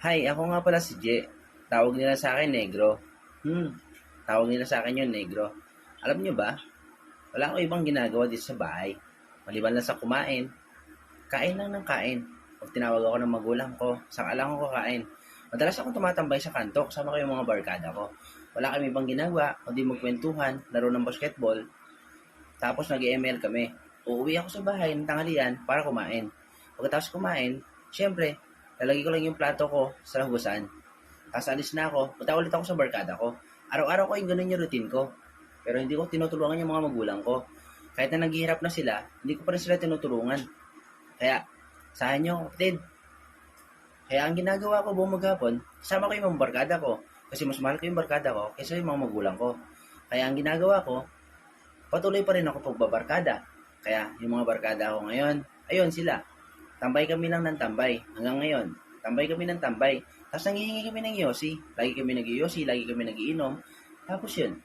Hi, ako nga pala si Je. Tawag nila sa akin Negro. Hmm, tawag nila sa akin yun Negro. Alam nyo ba, wala akong ibang ginagawa dito sa bahay. Maliban lang sa kumain. Kain lang ng kain. Pag tinawag ako ng magulang ko, saka lang ako kakain. Madalas akong tumatambay sa kanto kasama ko yung mga barkada ko. Wala kami ibang ginagawa, kundi magkwentuhan, laro ng basketball. Tapos nag-ML kami. Uuwi ako sa bahay ng tanghalian para kumain. Pagkatapos kumain, syempre, lalagay ko lang yung plato ko sa hugasan. Tapos alis na ako, punta ulit ako sa barkada ko. Araw-araw ko yung ganun yung routine ko. Pero hindi ko tinutulungan yung mga magulang ko. Kahit na naghihirap na sila, hindi ko pa rin sila tinutulungan. Kaya, sahan nyo, kapatid. Kaya ang ginagawa ko buong maghapon, kasama ko yung mga barkada ko. Kasi mas mahal ko yung barkada ko kaysa yung mga magulang ko. Kaya ang ginagawa ko, patuloy pa rin ako pagbabarkada. Kaya yung mga barkada ko ngayon, ayun sila. Tambay kami lang ng tambay. Hanggang ngayon, tambay kami ng tambay. Tapos nangihingi kami ng yosi. Lagi kami nag-yosi, lagi kami nagiinom. Tapos yun.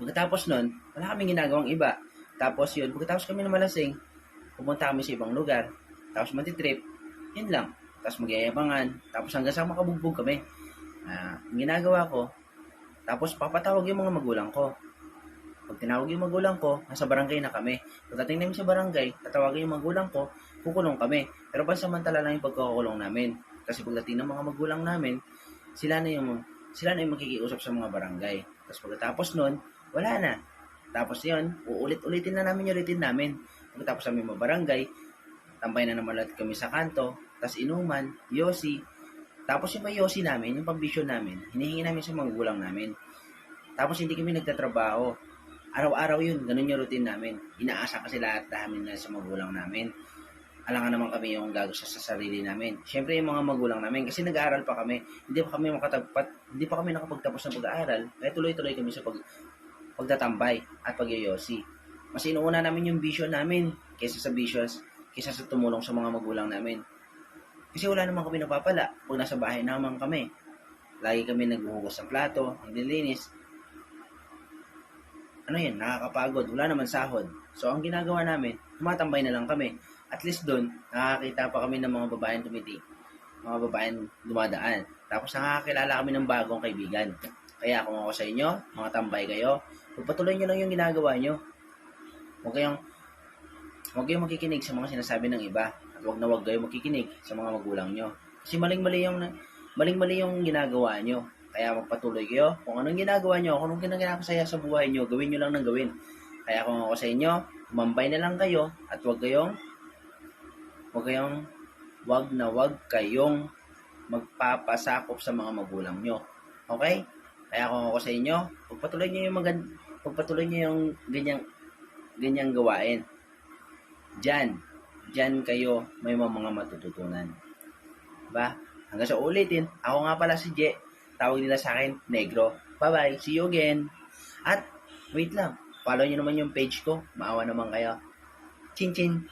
Pagkatapos nun, wala kaming ginagawang iba. Tapos yun, pagkatapos kami na malasing, pumunta kami sa ibang lugar. Tapos matitrip, yun lang. Tapos magyayabangan. Tapos hanggang sa makabugbog kami. Ang ginagawa ko, tapos papatawag yung mga magulang ko. Pag tinawag yung magulang ko, nasa barangay na kami. Pagdating namin sa barangay, tatawagin yung magulang ko, kukulong kami. Pero pansamantala lang yung pagkukulong namin. Kasi pagdating ng mga magulang namin, sila na yung sila na yung makikiusap sa mga barangay. Tapos pagkatapos nun, wala na. Tapos yun, uulit-ulitin na namin yung routine namin. Pagkatapos namin mabarangay, tambay na naman ulit kami sa kanto, tapos inuman, yosi. Tapos yung yosi namin, yung pambisyon namin, hinihingi namin sa mga magulang namin. Tapos hindi kami nagtatrabaho. Araw-araw yun, ganun yung routine namin. Inaasa kasi lahat namin na sa magulang namin. Alangan naman kami yung gagawin sa sarili namin. Siyempre yung mga magulang namin, kasi nag-aaral pa kami, hindi pa kami makatagpat, hindi pa kami nakapagtapos ng pag-aaral, kaya tuloy-tuloy kami sa pag, pagtatambay at pagyoyosi. Mas inuuna namin yung vision namin kaysa sa visions, kaysa sa tumulong sa mga magulang namin. Kasi wala naman kami napapala pag nasa bahay naman kami. Lagi kami naghuhugas ng plato, naglilinis. Ano yan, nakakapagod, wala naman sahod. So ang ginagawa namin, tumatambay na lang kami. At least doon, nakakita pa kami ng mga babaeng tumiti. Mga babaeng dumadaan. Tapos nakakakilala kami ng bagong kaibigan. Kaya kung ako sa inyo, mga tambay kayo, pagpatuloy nyo lang yung ginagawa nyo. Huwag kayong, huwag kayong makikinig sa mga sinasabi ng iba. At huwag na huwag kayong makikinig sa mga magulang nyo. Kasi maling-mali yung, maling-mali yung ginagawa nyo. Kaya magpatuloy kayo. Kung anong ginagawa nyo, kung anong ginagakasaya sa buhay nyo, gawin nyo lang ng gawin. Kaya kung ako sa inyo, umambay na lang kayo at huwag kayong huwag kayong wag na wag kayong magpapasakop sa mga magulang nyo. Okay? Kaya kung ako sa inyo, pagpatuloy nyo yung magand pagpatuloy nyo yung ganyang ganyang gawain. Diyan, diyan kayo may mga, matututunan. Diba? Hanggang sa ulitin, ako nga pala si Je. Tawag nila sa akin, Negro. Bye-bye. See you again. At, wait lang. Follow nyo naman yung page ko. Maawa naman kayo. Chin-chin.